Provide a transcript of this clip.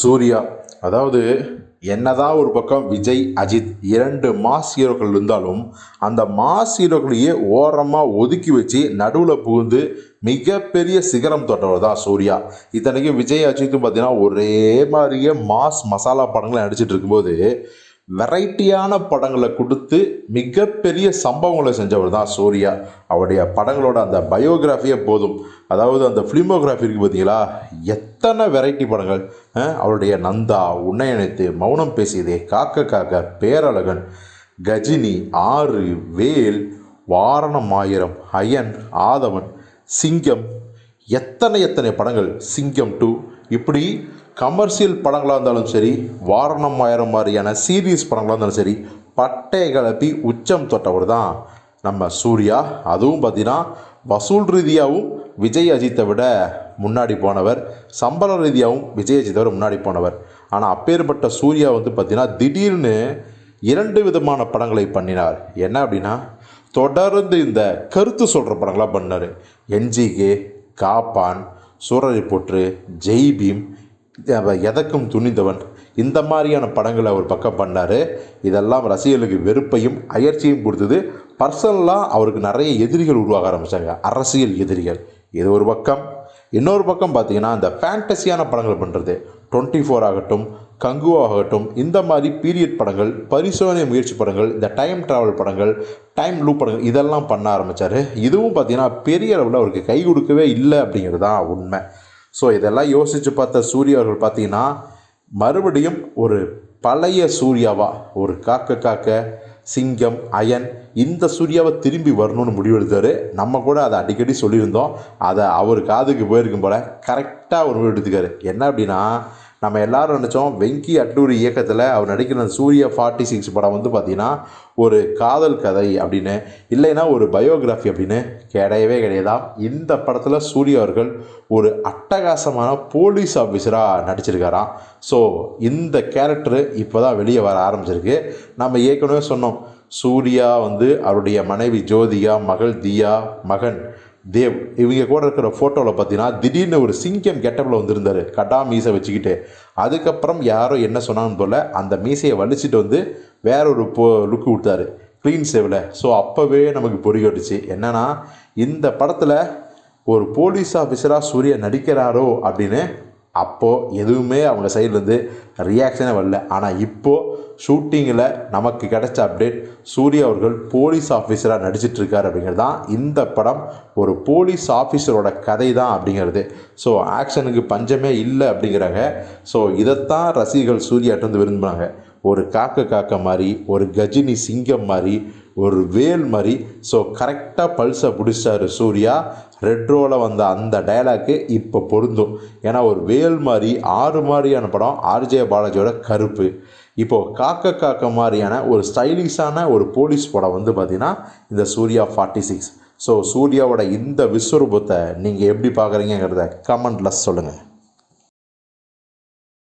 சூர்யா. அதாவது என்னதான் ஒரு பக்கம் விஜய் அஜித் இரண்டு மாஸ் ஹீரோக்கள் இருந்தாலும் அந்த மாஸ் ஹீரோக்களையே ஓரமாக ஒதுக்கி வச்சு நடுவில் புகுந்து மிகப்பெரிய சிகரம் தொட்டவர் தான் சூர்யா. இத்தனைக்கும் விஜய் அஜித்தும் பார்த்தீங்கன்னா ஒரே மாதிரியே மாஸ் மசாலா படங்களை நடிச்சிட்டு இருக்கும்போது வெரைட்டியான படங்களை கொடுத்து மிகப்பெரிய சம்பவங்களை செஞ்சவர் தான் சூர்யா. அவருடைய படங்களோட அந்த பயோகிராஃபியே போதும். அதாவது அந்த ஃபிலிமோகிராஃபி இருக்குது பார்த்தீங்களா? எத்தனை வெரைட்டி படங்கள். அவருடைய நந்தா உன்னை அணைத்து மௌனம் பேசியதே காக்க காக்க பேரழகன் கஜினி ஆறு வேல் வாரணம் ஆயிரம் அயன் ஆதவன் சிங்கம். எத்தனை எத்தனை படங்கள். சிங்கம் டூ இப்படி கமர்ஷியல் படங்களாக இருந்தாலும் சரி வாரணம் ஆயிரம் மாதிரியான சீரியஸ் படங்களாக இருந்தாலும் சரி பட்டை கலப்பி உச்சம் தொட்டவர் தான் நம்ம சூர்யா. அதுவும் பார்த்தீங்கன்னா வசூல் ரீதியாகவும் விஜய் அஜித்தை விட முன்னாடி போனவர் சம்பள ரீதியாகவும் விஜய் அஜித்தை விட முன்னாடி போனவர். ஆனால் அப்பேற்பட்ட சூர்யா வந்து பார்த்திங்கன்னா திடீர்னு இரண்டு விதமான படங்களை பண்ணினார். என்ன அப்படின்னா தொடர்ந்து இந்த கருத்து சொல்கிற படங்களாக பண்ணார் என்ஜிகே காப்பான் சூரரை போற்று ஜெய்பீம் எதற்கும் துணிந்தவன். இந்த மாதிரியான படங்களை அவர் பக்கம் பண்ணார். இதெல்லாம் ரசிகர்களுக்கு வெறுப்பையும் அயற்சியும் கொடுத்தது. பர்சனலாக அவருக்கு நிறைய எதிரிகள் உருவாக ஆரம்பித்தாங்க அரசியல் எதிரிகள். இது ஒரு பக்கம். இன்னொரு பக்கம் பார்த்தீங்கன்னா இந்த ஃபேண்டசியான படங்கள் பண்ணுறது டுவெண்ட்டி ஃபோர் ஆகட்டும் கங்குவா ஆகட்டும் இந்த மாதிரி பீரியட் படங்கள் பரிசோதனை முயற்சி படங்கள் இந்த டைம் ட்ராவல் படங்கள் டைம் லூப் படங்கள் இதெல்லாம் பண்ண ஆரம்பித்தார் இதுவும் பார்த்தீங்கன்னா பெரிய அளவில் அவருக்கு கை கொடுக்கவே இல்லை அப்படிங்கிறது தான் உண்மை. ஸோ இதெல்லாம் யோசித்து பார்த்த சூர்யா அவர்கள் பார்த்தீங்கன்னா மறுபடியும் ஒரு பழைய சூர்யாவா ஒரு காக்க காக்க சிங்கம் அயன் இந்த சூர்யாவை திரும்பி வரணும்னு முடிவெடுத்தார் நம்ம கூட அதை அடிக்கடி சொல்லியிருந்தோம். அதை அவர் காதுக்கு போயிருக்கும் போல் கரெக்டாக ஒரு முடிவு எடுத்துக்காரு என்ன அப்படின்னா நம்ம எல்லாரும் நினச்சோம் வெங்கி அட்டூரி இயக்கத்தில் அவர் நடிக்கிற சூர்யா ஃபார்ட்டி சிக்ஸ் படம் வந்து பார்த்திங்கன்னா ஒரு காதல் கதை அப்படின்னு இல்லைன்னா ஒரு பயோகிராஃபி அப்படின்னு கிடையவே கிடையாதாம் இந்த படத்தில் சூர்யா அவர்கள் ஒரு அட்டகாசமான போலீஸ் ஆஃபீஸராக நடிச்சிருக்காராம். ஸோ இந்த கேரக்டரு இப்போ தான் வெளியே வர ஆரம்பிச்சிருக்கு. நம்ம ஏற்கனவே சொன்னோம் சூர்யா வந்து அவருடைய மனைவி ஜோதிகா மகள் தியா மகன் தேவ் இவங்க கூட இருக்கிற ஃபோட்டோவில் பார்த்தீங்கன்னா திடீர்னு ஒரு சிங்கம் கெட்டப்பில் வந்திருந்தார். கட்டா மீசை வச்சுக்கிட்டு. அதுக்கப்புறம் யாரோ என்ன சொன்னான்னு போல அந்த மீசையை வலிச்சிட்டு வந்து வேற ஒரு போ லுக்கு கொடுத்தாரு. க்ளீன் சேவில் ஸோ அப்போவே நமக்கு புரியட்டுச்சு என்னன்னா இந்த படத்தில் ஒரு போலீஸ் ஆஃபீஸராக சூர்யா நடிக்கிறாரோ அப்படின்னு அப்போது எதுவுமே அவங்க சைட்லேருந்து ரியாக்ஷனே வரல. ஆனால் இப்போது ஷூட்டிங்கில் நமக்கு கிடைச்ச அப்டேட் சூர்யா அவர்கள் போலீஸ் ஆஃபீஸராக நடிச்சிட்ருக்கார் அப்படிங்கிறது தான் இந்த படம் ஒரு போலீஸ் ஆஃபீஸரோட கதை தான் அப்படிங்கிறது. ஸோ ஆக்ஷனுக்கு பஞ்சமே இல்லை அப்படிங்கிறாங்க. ஸோ இதைத்தான் ரசிகர்கள் சூர்யாட்டிருந்து விரும்புகிறாங்க ஒரு காக்க காக்க மாதிரி ஒரு கஜினி சிங்கம் மாதிரி ஒரு வேல் மாதிரி. ஸோ கரெக்டாக பல்ஸை பிடிச்சாரு சூர்யா. ரெட் ரோவில் வந்த அந்த டயலாக்கு இப்போ பொருந்தும். ஏன்னா ஒரு வேல் மாதிரி ஆறு மாதிரியான படம் ஆர்ஜே பாலாஜியோட கருப்பு. இப்போது காக்க காக்க மாதிரியான ஒரு ஸ்டைலிஷான ஒரு போலீஸ் படம் வந்து பார்த்திங்கன்னா இந்த சூர்யா ஃபார்ட்டி சிக்ஸ் ஸோ சூர்யாவோட இந்த விஸ்வரூபத்தை நீங்கள் எப்படி பார்க்குறீங்கிறத கமெண்ட்டில் சொல்லுங்கள்